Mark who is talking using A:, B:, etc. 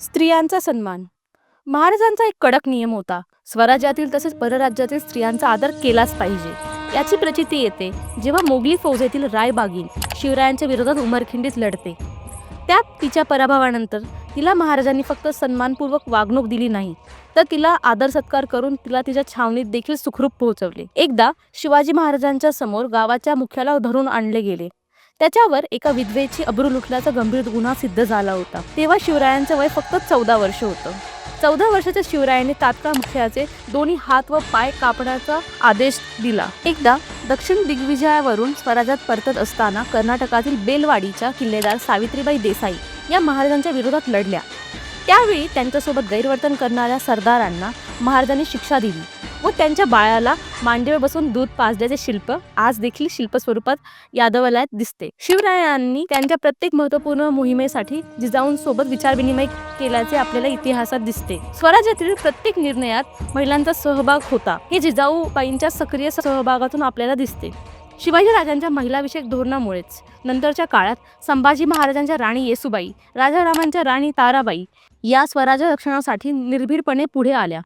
A: स्त्रियांचा सन्मान. महाराजांचा एक कडक नियम होता. स्वराज्यातील तसेच परराज्यातील स्त्रियांचा आदर केलाच पाहिजे. याची प्रचिती येते जेव्हा मोगली फौजेतील रायबागीन शिवरायांच्या विरोधात उमरखिंडीत लढते. त्यात तिच्या पराभवानंतर तिला महाराजांनी फक्त सन्मानपूर्वक वागणूक दिली नाही तर तिला आदर सत्कार करून तिला तिच्या छावणीत देखील सुखरूप पोहोचवले. एकदा शिवाजी महाराजांच्या समोर गावाच्या मुख्याला धरून आणले गेले. त्याच्यावर एका विधवेची अब्रू लुटल्याचा गंभीर गुन्हा सिद्ध झाला होता. तेव्हा शिवरायांचं वय फक्त चौदा वर्ष होतं. चौदा वर्षाच्या शिवरायांनी तात्काळ मुख्याचे दोन्ही हात व पाय कापण्याचा आदेश दिला. एकदा दक्षिण दिग्विजयावरून स्वराज्यात परतत असताना कर्नाटकातील बेलवाडीच्या किल्लेदार सावित्रीबाई देसाई या महाराजांच्या विरोधात लढल्या. त्यावेळी त्यांच्यासोबत गैरवर्तन करणाऱ्या सरदारांना महाराजांनी शिक्षा दिली व त्यांच्या बाळाला मांडीवर बसून दूध पाजल्याचे शिल्प आज देखील शिल्प स्वरूपात यादवालयात दिसते. शिवरायांनी त्यांच्या प्रत्येक महत्त्वपूर्ण मोहिमेसाठी जिजाऊंसोबत विचारविनिमय केल्याचे आपल्याला इतिहासात दिसते. स्वराज्यातील प्रत्येक निर्णयात महिलांचा सहभाग होता. हे जिजाऊबाईंच्या सक्रिय सहभागातून आपल्याला दिसते. शिवाजी राजांच्या महिलाविषयक धोरणामुळेच. नंतरच्या काळात संभाजी महाराजांच्या राणी येसुबाई राजारामांच्या राणी ताराबाई या स्वराज्य रक्षणासाठी निर्भीडपणे पुढे आल्या.